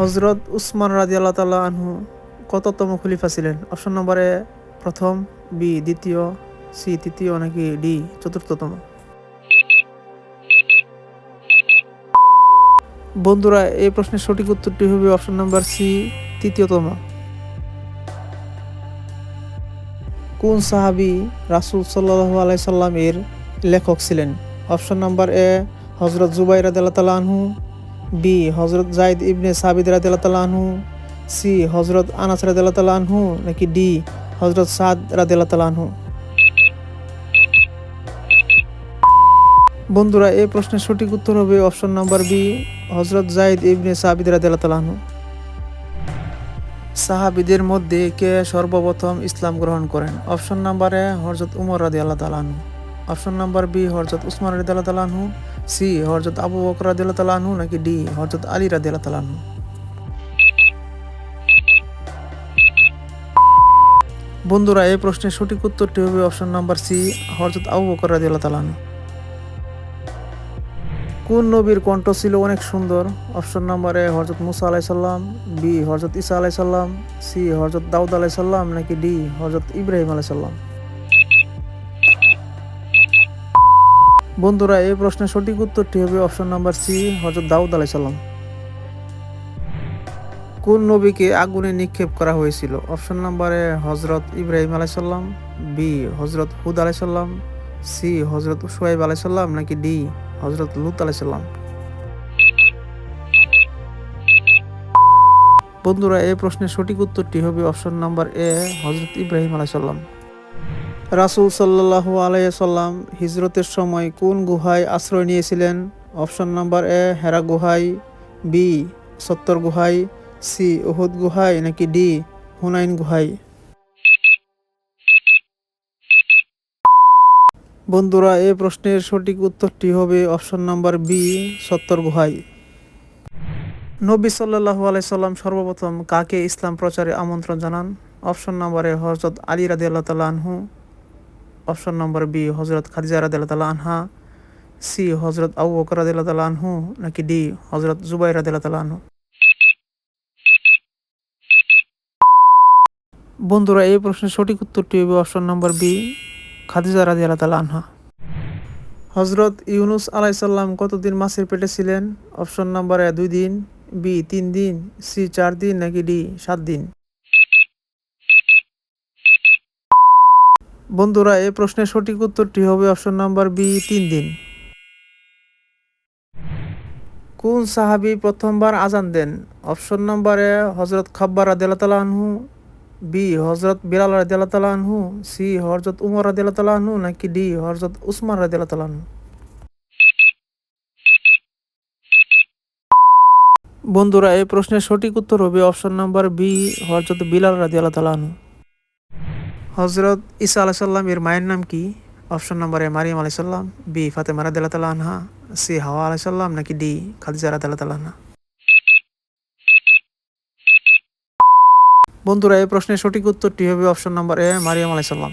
হজরত উসমান রাজি আল্লাহ তাল্লাহ আনহু কততম খলিফা ছিলেন? অপশন নম্বর প্রথম বি দ্বিতীয় সি তৃতীয় নাকি ডি চতুর্থতম? বন্ধুরা, এই প্রশ্নের সঠিক উত্তরটি হবে অপশন নাম্বার সি তৃতীয়তম। কোন সাহাবি রাসুল সাল্লাহ আলাই সাল্লামের লেখক ছিলেন? অপশন নাম্বার এ হজরত জুবাই রাদিল্লা তালা আনহু। বি হজরত জাইদ ইবনে সাবিদ আনহু, সি হজরত আনাস আনহু, নাকি ডি হজরত সাদ আনহু? বন্ধুরা এই প্রশ্নের সঠিক উত্তর হবে অপশন নাম্বার বি হজরত জাইদ ইবনে সাবিদ আনহু। সাহাবিদের মধ্যে কে সর্বপ্রথম ইসলাম গ্রহণ করেন? অপশন নাম্বারে হরজত উমর রাদি আল্লাহ তালাহু অপশন নাম্বার বি হরজত উসমান রাদি আল্লাহ তালাহু সি হরজত আবু বকর তালাহু নাকি ডি হরজত আলী তালাহু বন্ধুরা, এই প্রশ্নের সঠিক উত্তরটি হবে অপশন নাম্বার সি হরজত আবু বকর তালাহু কোন নবীর কণ্ঠ ছিল অনেক সুন্দর? অপশন নাম্বারে হজরত মুসা আলাইসাল্লাম বি হজরত ইসা আলাইসাল্লাম সি হজরত দাউদ আলাইসাল্লাম নাকি ডি হজরত ইব্রাহিম আলাইসাল্লাম বন্ধুরা, এই প্রশ্নের সঠিক উত্তরটি হবে অপশন নাম্বার সি হজরত দাউদ আলাইসাল্লাম কোন নবীকে আগুনে নিক্ষেপ করা হয়েছিল? অপশন নাম্বারে হজরত ইব্রাহিম আলাইসাল্লাম বি হজরত হুদ আলাইসাল্লাম সি হজরত সোয়াইব আলাইসাল্লাম নাকি ডি হজরত লুত আলাইসাল্লাম বন্ধুরা, এই প্রশ্নের সঠিক উত্তরটি হবে অপশন নাম্বার এ হজরত ইব্রাহিম আলাইসাল্লাম রাসুল সাল্লাহ আলাইসাল্লাম হিজরতের সময় কোন গুহায় আশ্রয় নিয়েছিলেন? অপশন নাম্বার এ, হেরা গুহায়, বি, সত্তর গুহায়, সি, উহুদ গুহায়, নাকি ডি, হুনাইন গুহায়? বন্ধুরা এই প্রশ্নের সঠিক উত্তরটি হবে অপশন নাম্বার বি, সত্তর গুহাই নবী সাল্লাহ আলাইসাল্লাম সর্বপ্রথম কাকে ইসলাম প্রচারে আমন্ত্রণ জানান? অপশন নাম্বারে হজরত আলী রাদি আল্লাহ তালা আনহু। অপশন নম্বর বি হজরত খাদিজা রাদি আল্লাহ তালা আনহা, সি হজরত আবু বকর রাদি তালা আনহু, নাকি ডি হজরত জুবাই রাদি আল্লাহ তালা আনহু। বন্ধুরা, এই প্রশ্নের সঠিক উত্তরটি হবে অপশন নম্বর বি, খাদিজা রাজি আল্লাহ আনহা। হজরত ইউনুস আলাইসাল্লাম কতদিন মাছের পেটে ছিলেন? অপশন নাম্বার এ, দুই দিন, বি, তিন দিন, সি, চার দিন, নাকি ডি, সাত দিন? বন্ধুরা এই প্রশ্নের সঠিক উত্তরটি হবে অপশন নাম্বার বি, তিন দিন। কোন সাহাবি প্রথমবার আজান দেন? অপশন নাম্বারে হজরত খাব্বার আনহু, বি হজরত তালা আনহু, সি হজরত উমর আনহু, নাকি ডি হজরত উসমান আনহু? বন্ধুরা এই প্রশ্নের সঠিক উত্তর হবে অপশন নাম্বার বি হজরত বিলাল রাদিয়াল্লাহ তালা আনহু। হজরত ইসা আলাহ সাল্লাম এর মায়ের নাম কি? অপশন নম্বর এ মারিয়াম আলাহ সাল্লাম বি ফাতেমা রাদিয়াল্লাহ তাল আনহা সি হাওয়া আলাহ সাল্লাম নাকি ডি খাদিজা রাদিয়াল্লাহ তালা আনহা? বন্ধুরা, এই প্রশ্নের সঠিক উত্তরটি হবে অপশন নম্বর এ মারিয়াম আলাইসাল্লাম